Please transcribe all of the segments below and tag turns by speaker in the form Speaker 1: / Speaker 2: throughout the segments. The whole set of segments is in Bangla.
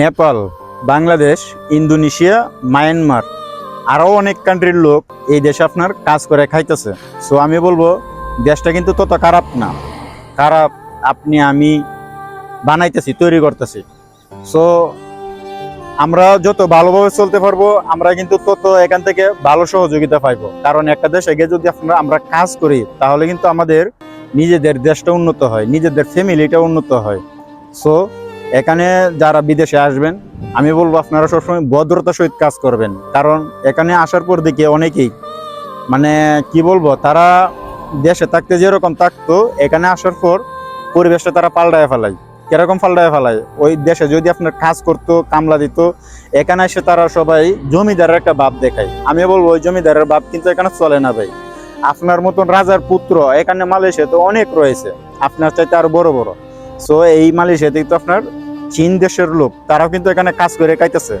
Speaker 1: নেপাল, বাংলাদেশ, ইন্দোনেশিয়া, মায়ানমার আরও অনেক কান্ট্রির লোক এই দেশে আপনার কাজ করে খাইতেছে। সো আমি বলব, দেশটা কিন্তু তত খারাপ না। খারাপ আপনি, আমি বানাইতেছি, তৈরি করতেছি। সো আমরা যত ভালোভাবে চলতে পারব, আমরা কিন্তু তত এখান থেকে ভালো সহযোগিতা পাইবো। কারণ একটা দেশ গিয়ে যদি আপনারা, আমরা কাজ করি, তাহলে কিন্তু আমাদের নিজেদের দেশটা উন্নত হয়, নিজেদের ফ্যামিলিটা উন্নত হয়। সো এখানে যারা বিদেশে আসবেন, আমি বলব আপনারা সবসময় ভদ্রতার সহিত কাজ করবেন। কারণ এখানে আসার পর দেখি অনেকেই মানে কি বলব, তারা দেশে থাকতে যেরকম থাকতো, এখানে আসার পর পরিবেশটা তারা পাল্টায় ফেলায়। কীরকম পাল্টায় ফেলায়? ওই দেশে যদি আপনার কাজ করতো, কামলা দিত, এখানে এসে তারা সবাই জমিদারের একটা বাপ দেখায়। আমি বলব, ওই জমিদারের ভাব কিন্তু এখানে চলে না ভাই। আপনার মতন রাজার পুত্র এখানে মালয়েশিয়াতে অনেক রয়েছে। আপনার চাইতে আরও বড় বড়। সো এই মালয়েশিয়াতে তো আপনার চীন দেশের লোক, তারাও কিন্তু এখানে কাজ করে খাইতেছে।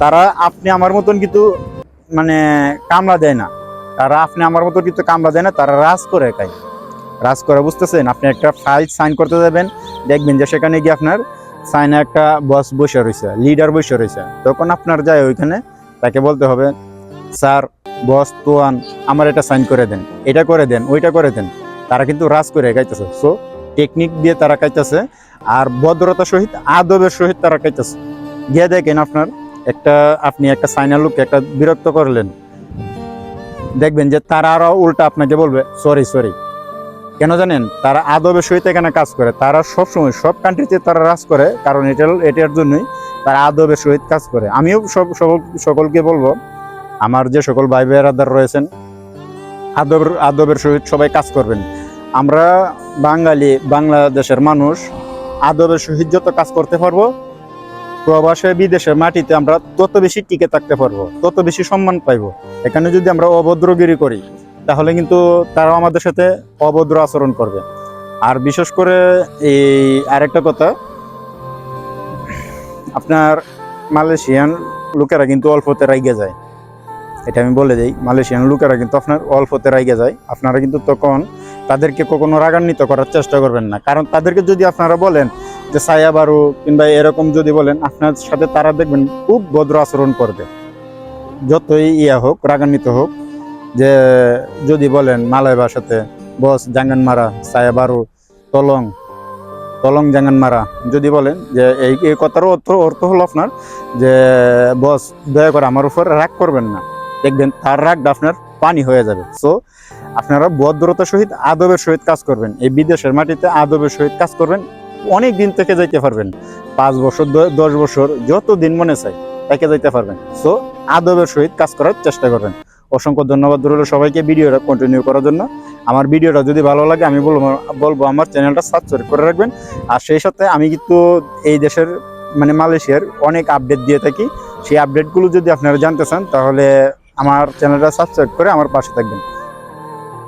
Speaker 1: তারা আপনি আমার মতন কিন্তু মানে কামলা দেয় না। তারা আপনি আমার মতন কিন্তু কামলা দেয় না, তারা রাজ করে খায়। রাজ করে বুঝতেছেন? আপনি একটা ফাইল সাইন করতে যাবেন, দেখবেন যে সেখানে গিয়ে আপনার সাইনে একটা বস বসে রয়েছে লিডার বসে রয়েছে তখন আপনার যায় ওইখানে, তাকে বলতে হবে, স্যার বস তোয়ান, আমার এটা সাইন করে দেন, এটা করে দেন, ওইটা করে দেন। তারা কিন্তু রাজ করে গাইতেছে সো টেকনিক দিয়ে তারা খাইতেছে, আর ভদ্রতা সহিত, আদবের সহিত তারা খাইতেছে। গিয়ে দেখেন আপনার, একটা, আপনি একটা সাইনার লোককে একটা বিরক্ত করলেন। দেখবেন যে তারা আরও উল্টা আপনাকে বলবে সরি সরি কেন জানেন? তারা আদবের সহিত এখানে কাজ করে। তারা সবসময়, সব কান্ট্রিতে তারা রাজ করে, কারণ এটা, এটার জন্যই তারা আদবের সহিত কাজ করে। আমিও সব সকল- সকলকে বলব, আমার যে সকল ভাই বেড়াদার রয়েছেন আদবের আদবের সহিত সবাই কাজ করবেন। আমরা বাঙালি, বাংলাদেশের মানুষ আদবের সহিত যত কাজ করতে পারব, প্রবাসে বিদেশের মাটিতে আমরা তত বেশি টিকে থাকতে পারব, তত বেশি সম্মান পাইবো। এখানে যদি আমরা অভদ্রগিরি করি, তাহলে কিন্তু তারাও আমাদের সাথে অভদ্র আচরণ করবে। আর বিশেষ করে এই আরেকটা কথা, আপনার মালয়েশিয়ান লোকেরা কিন্তু অল্পতে রাইগে যায়। এটা আমি বলে দিই, মালয়েশিয়ান লোকেরা কিন্তু আপনার অল্পতে রাইগে যায়। আপনারা কিন্তু তখন তাদেরকে কখনো রাগান্বিত করার চেষ্টা করবেন না। কারণ তাদেরকে যদি আপনারা বলেন যে সায়া বারু কিংবা এরকম যদি বলেন, আপনার সাথে তারা দেখবেন খুব ভদ্র আচরণ করবে। যতই ইয়া হোক, রাগান্বিত হোক, যে যদি বলেন মালয় ভাষাতে, বস জাঙ্গান মারা সায়া বারু, তলং তলং জাঙ্গান মারা। যদি বলেন যে এই এই কথার অর্থ অর্থ হলো আপনার যে, বস, দয়া করে আমার উপর রাগ করবেন না। দেখবেন তার রাগটা আপনার পানি হয়ে যাবে। সো আপনারা ভদ্রতার সহিত আদবের সহিত কাজ করবেন। এই বিদেশের মাটিতে আদবের সহিত কাজ করবেন, অনেক দিন থেকে যাইতে পারবেন। পাঁচ বছর দশ বছর, যত দিন মনে চাই তাকে যাইতে পারবেন। সো আদবের সহিত কাজ করার চেষ্টা করবেন। অসংখ্য ধন্যবাদ রইল সবাইকে ভিডিওটা কন্টিনিউ করার জন্য। আমার ভিডিওটা যদি ভালো লাগে, আমি বলব বলব আমার চ্যানেলটা সাবস্ক্রাইব করে রাখবেন। আর সেই সাথে আমি কিন্তু এই দেশের মানে মালয়েশিয়ার অনেক আপডেট দিয়ে থাকি। সেই আপডেটগুলো যদি আপনারা জানতে চান, তাহলে আমার চ্যানেলটা সাবস্ক্রাইব করে আমার পাশে থাকবেন।